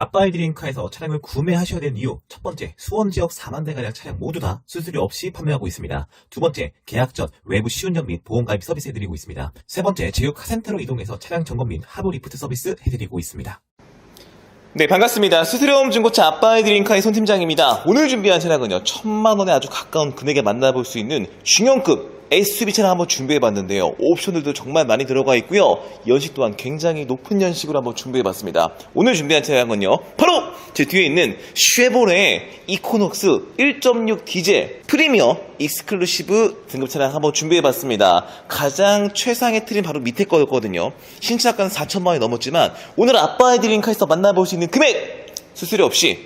아빠의 드림카에서 차량을 구매하셔야 되는 이유 첫 번째 수원 지역 4만 대가량 차량 모두 다 수수료 없이 판매하고 있습니다. 두 번째 계약 전 외부 시운전 및 보험 가입 서비스 해드리고 있습니다. 세 번째 제휴 카센터로 이동해서 차량 점검 및 하부 리프트 서비스 해드리고 있습니다. 네, 반갑습니다. 수수료음 중고차 아빠의 드림카의 손 팀장입니다. 오늘 준비한 차량은요, 천만 원에 아주 가까운 금액에 만나볼 수 있는 중형급 SUV 차량 한번 준비해 봤는데요. 옵션들도 정말 많이 들어가 있고요. 연식 또한 굉장히 높은 연식으로 한번 준비해 봤습니다. 오늘 준비한 차량은요, 바로 제 뒤에 있는 쉐보레 이코녹스 1.6 디젤 프리미어 익스클루시브 등급 차량 한번 준비해 봤습니다. 가장 최상의 트림 바로 밑에 거였거든요. 신차가는 4천만 원이 넘었지만 오늘 아빠의 드림 카에서 만나볼 수 있는 금액 수수료 없이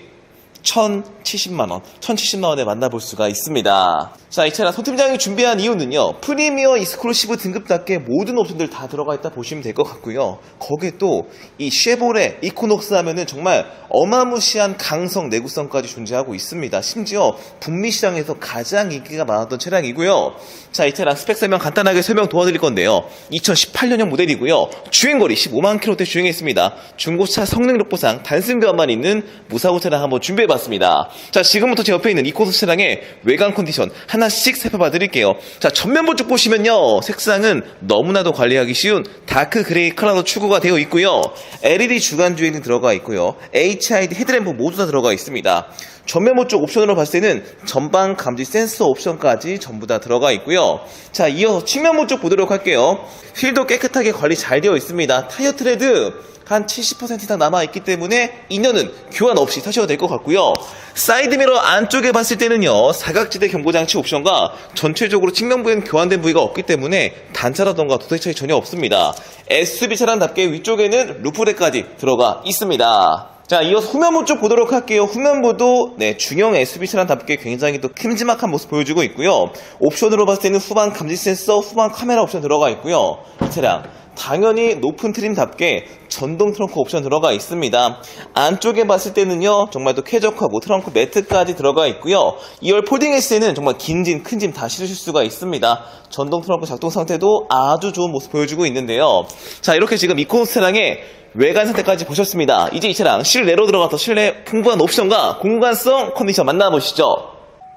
1,070만 원, 1,070만 원에 만나볼 수가 있습니다. 자, 이 차량 소팀장이 준비한 이유는요, 프리미어 익스클루시브 등급답게 모든 옵션들 다 들어가 있다 보시면 될 것 같고요. 거기에 또, 이 쉐보레 이코녹스 하면은 정말 어마무시한 강성, 내구성까지 존재하고 있습니다. 심지어 북미 시장에서 가장 인기가 많았던 차량이고요. 자, 이 차량 스펙 설명 간단하게 설명 도와드릴 건데요. 2018년형 모델이고요. 주행거리 15만 킬로대 주행했습니다. 중고차 성능력 보상 단순교환만 있는 무사고 차량 한번 준비해봤습니다. 자, 지금부터 제 옆에 있는 이코스 차량의 외관 컨디션 하나씩 살펴봐 드릴게요. 자, 전면부 쪽 보시면요. 색상은 너무나도 관리하기 쉬운 다크 그레이 컬러로 추구가 되어 있고요. LED 주간 주행이 들어가 있고요. HID 헤드램프 모두 다 들어가 있습니다. 전면부 쪽 옵션으로 봤을 때는 전방 감지 센서 옵션까지 전부 다 들어가 있고요. 자, 이어서 측면부 쪽 보도록 할게요. 휠도 깨끗하게 관리 잘 되어 있습니다. 타이어 트레드 한 70% 이상 남아있기 때문에 2년은 교환 없이 타셔도 될 것 같고요. 사이드미러 안쪽에 봤을 때는요, 사각지대 경고장치 옵션과 전체적으로 측면부에는 교환된 부위가 없기 때문에 단차라던가 도색 차이 전혀 없습니다. SUV 차량답게 위쪽에는 루프렉까지 들어가 있습니다. 자, 이어서 후면부 쪽 보도록 할게요. 후면부도 네, 중형 SUV 차량답게 굉장히 또 큼지막한 모습 보여주고 있고요. 옵션으로 봤을 때는 후방 감지 센서, 후방 카메라 옵션 들어가 있고요. 이 차량 당연히 높은 트림답게 전동 트렁크 옵션 들어가 있습니다. 안쪽에 봤을 때는요, 정말 또 쾌적하고 트렁크 매트까지 들어가 있고요. 2열 폴딩 S에는 정말 긴 짐, 큰 짐 다 실으실 수가 있습니다. 전동 트렁크 작동 상태도 아주 좋은 모습 보여주고 있는데요. 자, 이렇게 지금 이코노스 차량의 외관 상태까지 보셨습니다. 이제 이 차량 실내로 들어가서 실내 풍부한 옵션과 공간성 컨디션 만나보시죠.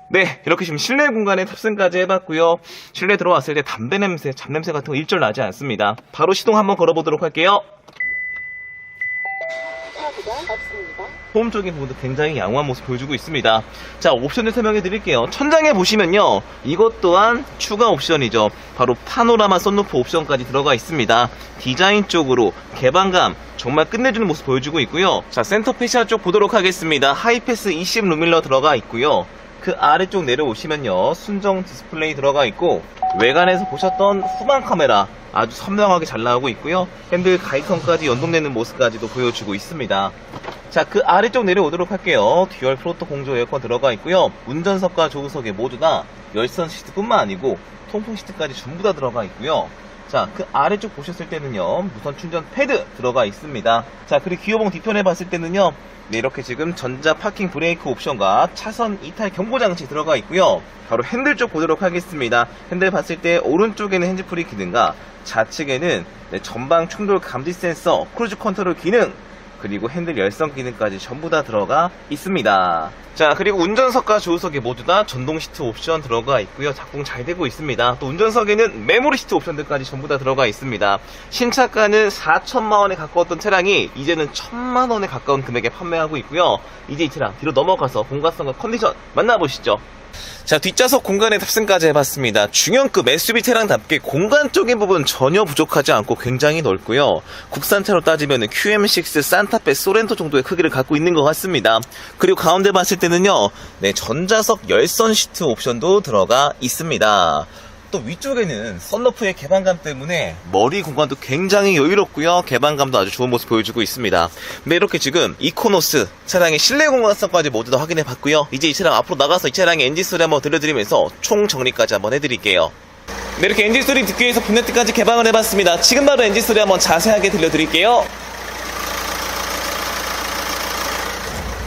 네, 이렇게 지금 실내 공간에 탑승까지 해봤고요. 실내 들어왔을 때 담배 냄새, 잡냄새 같은 거 일절 나지 않습니다. 바로 시동 한번 걸어보도록 할게요. 없습니다. 호흡적인 부분도 굉장히 양호한 모습 보여주고 있습니다. 자, 옵션을 설명해 드릴게요. 천장에 보시면요. 이것 또한 추가 옵션이죠. 바로 파노라마 썬루프 옵션까지 들어가 있습니다. 디자인 쪽으로 개방감 정말 끝내주는 모습 보여주고 있고요. 자, 센터 페시아 쪽 보도록 하겠습니다. 하이패스 20 루밀러 들어가 있고요. 그 아래쪽 내려오시면요. 순정 디스플레이 들어가 있고 외관에서 보셨던 후방 카메라 아주 선명하게 잘 나오고 있고요. 핸들 가이선까지 연동되는 모습까지도 보여주고 있습니다. 자, 그 아래쪽 내려오도록 할게요. 듀얼 프로토 공조 에어컨 들어가 있고요. 운전석과 조수석에 모두 다 열선 시트뿐만 아니고 통풍 시트까지 전부 다 들어가 있고요. 자, 그 아래쪽 보셨을 때는요, 무선 충전 패드 들어가 있습니다. 자, 그리고 기어봉 뒤편에 봤을 때는요, 네, 이렇게 지금 전자 파킹 브레이크 옵션과 차선 이탈 경고 장치 들어가 있고요. 바로 핸들 쪽 보도록 하겠습니다. 핸들 봤을 때 오른쪽에는 핸즈프리 기능과 좌측에는 네, 전방 충돌 감지 센서, 크루즈 컨트롤 기능, 그리고 핸들 열선 기능까지 전부 다 들어가 있습니다. 자, 그리고 운전석과 조수석에 모두 다 전동 시트 옵션 들어가 있고요. 작동 잘 되고 있습니다. 또 운전석에는 메모리 시트 옵션들까지 전부 다 들어가 있습니다. 신차가는 4천만 원에 가까웠던 차량이 이제는 1천만 원에 가까운 금액에 판매하고 있고요. 이제 이 차량 뒤로 넘어가서 공간성과 컨디션 만나보시죠. 자, 뒷좌석 공간에 탑승까지 해봤습니다. 중형급 SUV 차량답게 공간적인 부분 전혀 부족하지 않고 굉장히 넓고요. 국산차로 따지면 QM6 산타페 소렌토 정도의 크기를 갖고 있는 것 같습니다. 그리고 가운데 봤을 때는요, 네, 전자석 열선 시트 옵션도 들어가 있습니다. 또 위쪽에는 썬루프의 개방감 때문에 머리 공간도 굉장히 여유롭고요. 개방감도 아주 좋은 모습 보여주고 있습니다. 네, 이렇게 지금 이코노스 차량의 실내 공간성까지 모두 다 확인해 봤고요. 이제 이 차량 앞으로 나가서 이 차량의 엔진 소리 한번 들려드리면서 총 정리까지 한번 해드릴게요. 네, 이렇게 엔진 소리 듣기 위해서 본네트까지 개방을 해봤습니다. 지금 바로 엔진 소리 한번 자세하게 들려드릴게요.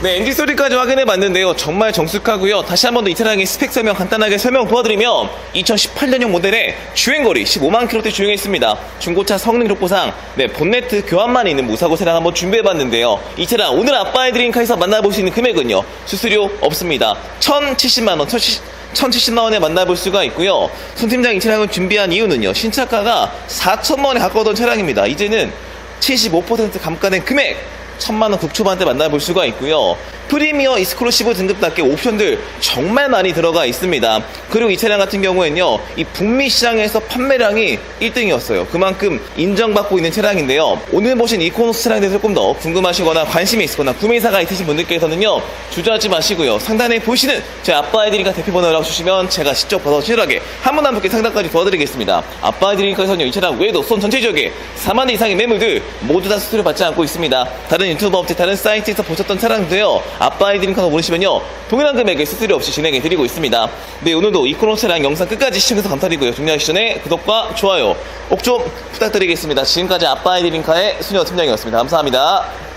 네, 엔진 소리까지 확인해 봤는데요. 정말 정숙하고요. 다시 한 번 더 이 차량의 스펙 설명 간단하게 설명 도와드리면 2018년형 모델의 주행거리 15만 킬로대 주행했습니다. 중고차 성능 족보상 네, 본네트 교환만 있는 무사고 차량 한번 준비해 봤는데요. 이 차량 오늘 아빠의 드림카에서 만나볼 수 있는 금액은요. 수수료 없습니다. 1,070만 원, 1,070만 원에 만나볼 수가 있고요. 손 팀장 이 차량을 준비한 이유는요. 신차가가 4천만 원에 가까웠던 차량입니다. 이제는 75% 감가된 금액 천만 원 국초반대 만나볼 수가 있고요. 프리미어 이스크루시브 등급답게 옵션들 정말 많이 들어가 있습니다. 그리고 이 차량 같은 경우에는요, 이 북미 시장에서 판매량이 1등이었어요. 그만큼 인정받고 있는 차량인데요. 오늘 보신 이코노스 차량에 대해서 조금 더 궁금하시거나 관심이 있거나 구매사가 있으신 분들께서는요, 주저하지 마시고요. 상단에 보시는 제 아빠애들이니까 대표번호 연락 주시면 제가 직접 받아 친절하게 한 분 한 분께 상담까지 도와드리겠습니다. 아빠애들이니까에서는요, 이 차량 외에도 손 전체 지역에 4만 대 이상의 매물들 모두 다 수수료 받지 않고 있습니다. 다른 유튜브 업체, 다른 사이트에서 보셨던 차량도요, 아빠아이드링카로 보내시면요, 동일한 금액의 수수료 없이 진행해 드리고 있습니다. 네, 오늘도 이코노 차량 영상 끝까지 시청해서 감사드리고요. 중요하시 전에 구독과 좋아요 꼭 좀 부탁드리겠습니다. 지금까지 아빠아이드링카의 수녀 팀장이었습니다. 감사합니다.